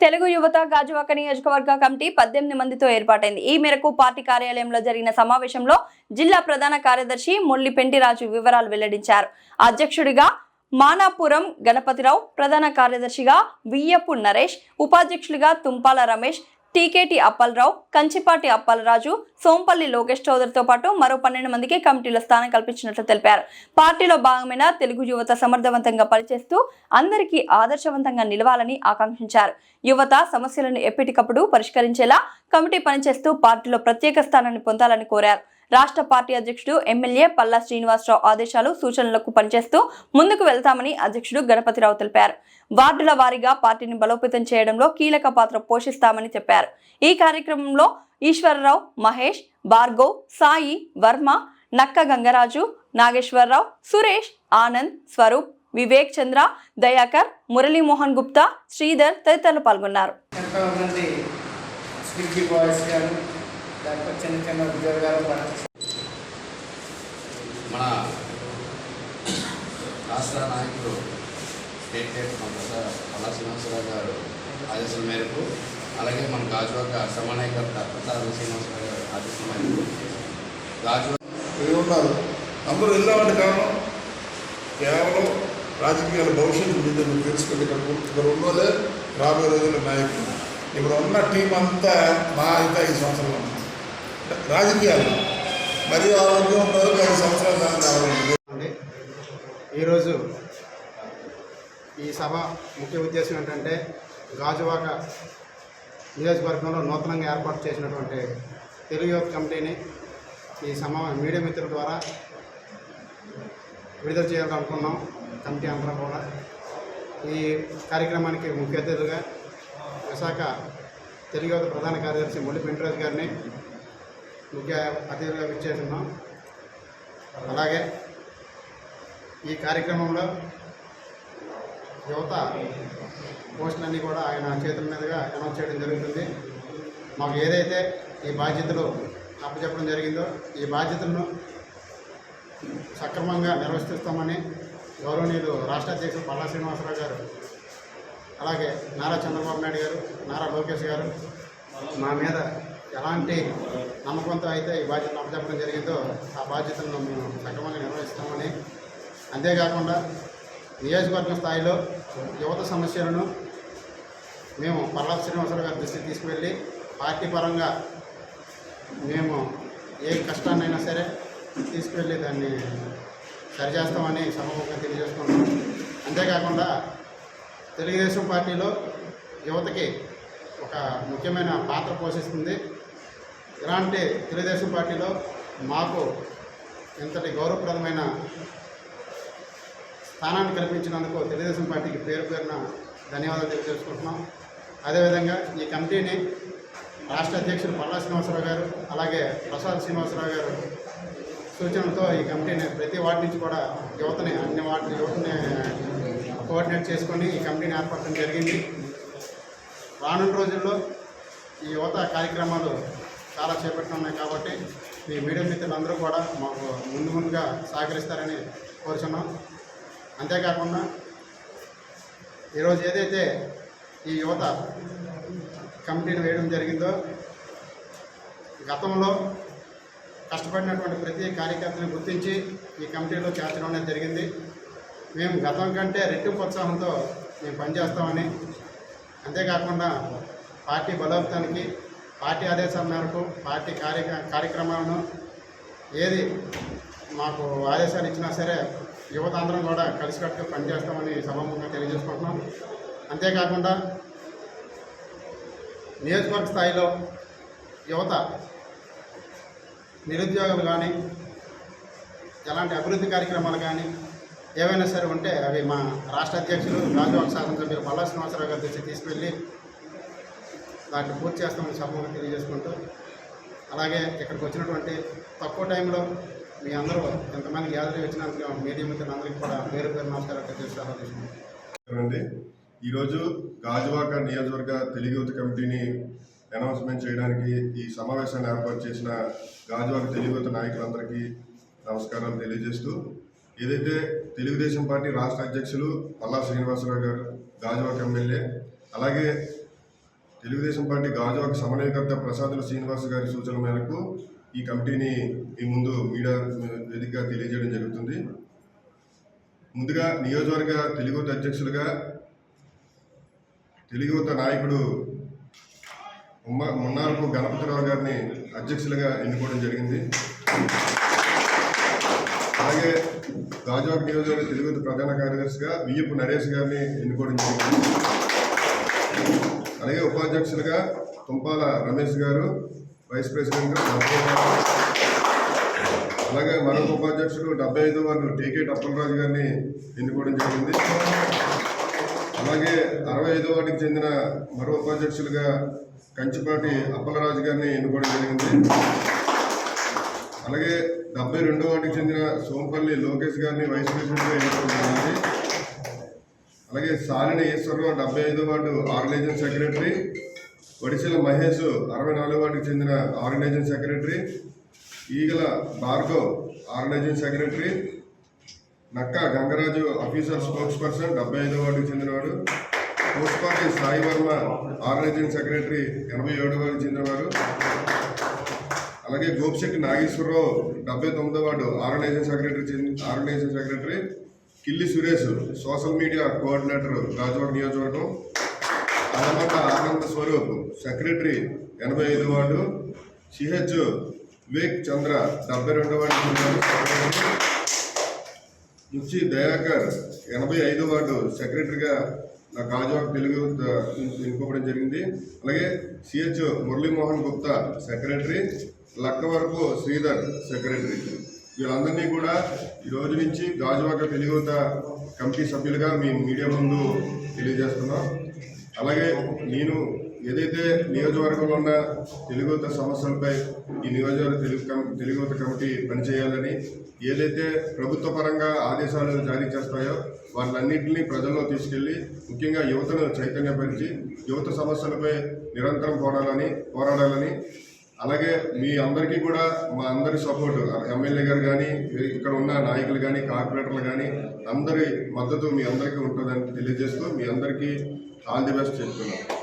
తెలుగు యువత గాజువాక నియోజకవర్గ కమిటీ పద్దెనిమిది మందితో ఏర్పాటైంది. ఈ మేరకు పార్టీ కార్యాలయంలో జరిగిన సమావేశంలో జిల్లా ప్రధాన కార్యదర్శి మొల్లి రాజు వివరాలు వెల్లడించారు. అధ్యక్షుడిగా మానాపురం గణపతిరావు ప్రధాన కార్యదర్శిగా వియ్యపు నరేష్ ఉపాధ్యక్షులుగా తుంపాల రమేష్ టీకేటి అప్పలరావు కంచిపాటి అప్పలరాజు సోంపల్లి లోకేష్ చౌదరితో పాటు మరో పన్నెండు మందికి కమిటీలో స్థానం కల్పించినట్లు తెలిపారు. పార్టీలో భాగమైన తెలుగు యువత సమర్థవంతంగా పనిచేస్తూ అందరికీ ఆదర్శవంతంగా నిలవాలని ఆకాంక్షించారు. యువత సమస్యలను ఎప్పటికప్పుడు పరిష్కరించేలా కమిటీ పనిచేస్తూ పార్టీలో ప్రత్యేక స్థానాన్ని పొందాలని కోరారు. రాష్ట్ర పార్టీ అధ్యక్షుడు ఎమ్మెల్యే పల్లా శ్రీనివాసరావు ఆదేశాలు సూచనలకు పనిచేస్తూ ముందుకు వెళ్తామని అధ్యక్షుడు గణపతిరావు తెలిపారు. వార్డుల వారీగా పార్టీని బలోపేతం చేయడంలో కీలక పాత్ర పోషిస్తామని చెప్పారు. ఈ కార్యక్రమంలో ఈశ్వరరావు మహేష్ భార్గవ్ సాయి వర్మ నక్క గంగరాజు నాగేశ్వరరావు సురేష్ ఆనంద్ స్వరూప్ వివేక్ చంద్ర దయాకర్ మురళీమోహన్ గుప్తా శ్రీధర్ తదితరులు పాల్గొన్నారు. లేకపోతే చిన్న చిన్న ఉద్యోగాలు మన రాష్ట్ర నాయకులు state head professor Palla Srinivasarao గారు ఆదేశాల మేరకు అలాగే మన గాజువాక సమన్వయకర్త ప్రతాప్ శ్రీనివాసరావు గారు ఆదేశాల మేరకు గాజువాక ఉన్నారు. అందరూ వెళ్ళామంటే కారణం కేవలం రాజకీయాల భవిష్యత్తు మీద నువ్వు తెలుసుకుంటే ఇక్కడ ఇక్కడ ఉన్నోళ్ళే రాబోయే రోజుల్లో నాయకులు. ఇప్పుడు ఉన్న టీం అంతా మా అయితే ఐదు సంవత్సరాలు రాజకీయాలు. మరియు ఆరోగ్యం ఉన్న ఐదు సంవత్సరాలు ఈరోజు ఈ సభ ముఖ్య ఉద్దేశం ఏంటంటే గాజువాక నియోజకవర్గంలో నూతనంగా ఏర్పాటు చేసినటువంటి తెలుగు యువత కమిటీని ఈ సమా మీడియా మిత్రుల ద్వారా విడుదల చేయాలనుకున్నాం కమిటీ అందరం కూడా. ఈ కార్యక్రమానికి ముఖ్య అతిథులుగా విశాఖ తెలుగు యువత ప్రధాన కార్యదర్శి ముల్లి పెంటరాజు గారిని ముఖ్య అతిథులుగా విచ్చేస్తున్నాం. అలాగే ఈ కార్యక్రమంలో యువత పోస్టులన్నీ కూడా ఆయన చేతుల మీదుగా అనౌన్స్ చేయడం జరుగుతుంది. మాకు ఏదైతే ఈ బాధ్యతలు అప్పచెప్పడం జరిగిందో ఈ బాధ్యతలను సక్రమంగా నిర్వర్తిస్తామని గౌరవనీయులు రాష్ట్ర అధ్యక్షులు పల్లా శ్రీనివాసరావు గారు అలాగే నారా చంద్రబాబు నాయుడు గారు నారా లోకేష్ గారు మా మీద ఎలాంటి నమ్మకంతో అయితే ఈ బాధ్యతను అప్పచెప్పడం జరిగిందో ఆ బాధ్యతను మేము సక్రమంగా నిర్వహిస్తామని. అంతేకాకుండా నియోజకవర్గం స్థాయిలో యువత సమస్యలను మేము పల్లా శ్రీనివాసరావు గారి దృష్టికి తీసుకువెళ్ళి పార్టీ పరంగా మేము ఏ కష్టాన్నైనా సరే తీసుకువెళ్ళి దాన్ని సరిచేస్తామని సమూహంగా తెలియజేసుకుంటున్నాం అంతేకాకుండా తెలుగుదేశం పార్టీలో యువతకి ఒక ముఖ్యమైన పాత్ర పోషిస్తుంది. ఇలాంటి తెలుగుదేశం పార్టీలో మాకు ఇంతటి గౌరవప్రదమైన స్థానాన్ని కల్పించినందుకు తెలుగుదేశం పార్టీకి పేరు పేరున ధన్యవాదాలు తెలియజేసుకుంటున్నాం. అదేవిధంగా ఈ కమిటీని రాష్ట్ర అధ్యక్షుడు పల్లా శ్రీనివాసరావు గారు అలాగే ప్రసాద్ శ్రీనివాసరావు గారు సూచనలతో ఈ కమిటీని ప్రతి వార్డు నుంచి కూడా యువతని అన్ని వార్డు యువతని కోఆర్డినేట్ చేసుకొని ఈ కమిటీని ఏర్పడటం జరిగింది. రానున్న రోజుల్లో ఈ యువత కార్యక్రమాలు చాలా చేపట్టున్నాయి కాబట్టి మీ మీడియా మిత్రులందరూ కూడా మాకు ముందు ముందుగా సహకరిస్తారని కోరుచున్నాం. అంతేకాకుండా ఈరోజు ఏదైతే ఈ యువత కమిటీని వేయడం జరిగిందో గతంలో కష్టపడినటువంటి ప్రతి కార్యకర్తని గుర్తించి ఈ కమిటీలో చేర్చడం అనేది జరిగింది. మేము గతం కంటే రెట్టింపు ఉత్సాహంతో మేము పనిచేస్తామని అంతేకాకుండా పార్టీ బలోపేతానికి పార్టీ ఆదేశాల మేరకు పార్టీ కార్య కార్యక్రమాలను ఏది మాకు ఆదేశాలు ఇచ్చినా సరే యువత అందరం కూడా కలిసికట్టుగా పనిచేస్తామని సభాముఖంగా తెలియజేసుకుంటున్నాం. అంతేకాకుండా నియోజకవర్గ స్థాయిలో యువత నిరుద్యోగులు కానీ ఎలాంటి అభివృద్ధి కార్యక్రమాలు కానీ ఏవైనా సరే ఉంటే అవి మా రాష్ట్ర అధ్యక్షులు రాజభవన్ శాసనసభ్యులు పల్లా శ్రీనివాసరావు గారి దృష్టికి తీసుకెళ్ళి దాన్ని పూర్తి చేస్తామని సభకు తెలియజేసుకుంటూ అలాగే ఇక్కడికి వచ్చినటువంటి తక్కువ టైంలో మీ అందరూ ఎంతమంది గ్యాదరీ వచ్చినందుకు మీడియా మిత్రులందరికీ కూడా పేరు పేరు నమస్కారాలు తెలియజేస్తాను ఈరోజు గాజువాక నియోజకవర్గ తెలుగు యువత కమిటీని అనౌన్స్మెంట్ చేయడానికి ఈ సమావేశాన్ని ఏర్పాటు చేసిన గాజువాక తెలుగు యువత నాయకులందరికీ నమస్కారం తెలియజేస్తూ ఏదైతే తెలుగుదేశం పార్టీ రాష్ట్ర అధ్యక్షులు పల్లా శ్రీనివాసరావు గారు గాజువాక ఎమ్మెల్యే అలాగే తెలుగుదేశం పార్టీ గాజువాక సమన్వయకర్త ప్రసాదులు శ్రీనివాస్ గారి సూచన మేరకు ఈ కమిటీని మీ ముందు మీడియా వేదికగా తెలియజేయడం జరుగుతుంది. ముందుగా నియోజకవర్గ తెలుగుత అధ్యక్షులుగా తెలుగుత నాయకుడు ఉమ్మ మున్నారపు గణపతిరావు గారిని అధ్యక్షులుగా ఎన్నుకోవడం జరిగింది. అలాగే గాజువాక నియోజకవర్గ తెలుగుత ప్రధాన కార్యదర్శిగా వియ్యపు నరేష్ గారిని ఎన్నుకోవడం జరిగింది. అలాగే ఉపాధ్యక్షులుగా తుంపాల రమేష్ గారు వైస్ ప్రెసిడెంట్ గారు. అలాగే మరొక ఉపాధ్యక్షుడు డెబ్బై ఐదు వారు టీకే అప్పలరాజు గారిని ఎన్నుకోవడం జరిగింది. అలాగే అరవై ఐదో వాటికి చెందిన మరో ఉపాధ్యక్షులుగా కంచిపాటి అప్పలరాజు గారిని ఎన్నుకోవడం జరిగింది. అలాగే డెబ్బై రెండో వాటికి చెందిన సోంపల్లి లోకేష్ గారిని వైస్ ప్రెసిడెంట్గా ఎన్నుకోవడం జరిగింది. అలాగే సాలిన ఈశ్వరరావు డెబ్బై ఐదో ward organising secretary. Odisala Mahesh అరవై నాలుగో వార్డుకి చెందిన ఆర్గనైజింగ్ సెక్రటరీ. ఈగల భార్గవ్ ఆర్గనైజింగ్ సెక్రటరీ. నక్క గంగరాజు అఫీసర్ స్పోక్స్ పర్సన్ డెబ్బై ఐదో వార్డుకి చెందినవాడు. పోస్పాటి సాయి వర్మ ఆర్గనైజింగ్ సెక్రటరీ ఎనభై ఏడో వార్డుకి చెందినవాడు. అలాగే గోపిశెట్టి నాగేశ్వరరావు డెబ్బై తొమ్మిదో ward organising secretary organising secretary. Killi Suresh social media coordinator Rajavada నియోజకవర్గం అలమంట ఆనంద స్వరూప్ సెక్రటరీ ఎనభై ఐదు వార్డు సిహెచ్ వివేక్ చంద్ర డెబ్బై రెండు వార్డు ముచ్చి దయాకర్ ఎనభై ఐదు వార్డు సెక్రటరీగా నా గాజువాక తెలుగు ఎన్నుకోవడం జరిగింది. అలాగే CH Muralimohan Gupta secretary Lakkavarapu Sridhar secretary. వీళ్ళందరినీ కూడా ఈ రోజు నుంచి గాజువాక తెలుగుత కమిటీ సభ్యులుగా మీ మీడియా ముందు తెలియజేస్తున్నాం. అలాగే నేను ఏదైతే నియోజకవర్గంలో ఉన్న తెలుగుత సమస్యలపై ఈ నియోజకవర్గ తెలుగు కమి తెలుగుత కమిటీ పనిచేయాలని ఏదైతే ప్రభుత్వ పరంగా ఆదేశాలు జారీ చేస్తాయో వాటిలన్నింటినీ ప్రజల్లో తీసుకెళ్ళి ముఖ్యంగా యువతను చైతన్యపరిచి యువత సమస్యలపై నిరంతరం పోరాడాలని పోరాడాలని అలాగే మీ అందరికీ కూడా మా అందరి సపోర్ట్ ఎమ్మెల్యే గారు కానీ ఇక్కడ ఉన్న నాయకులు కానీ కార్పొరేటర్లు కానీ అందరి మద్దతు మీ అందరికీ ఉంటుందని తెలియజేస్తూ మీ అందరికీ ఆల్ ది బెస్ట్ చెప్తున్నాను.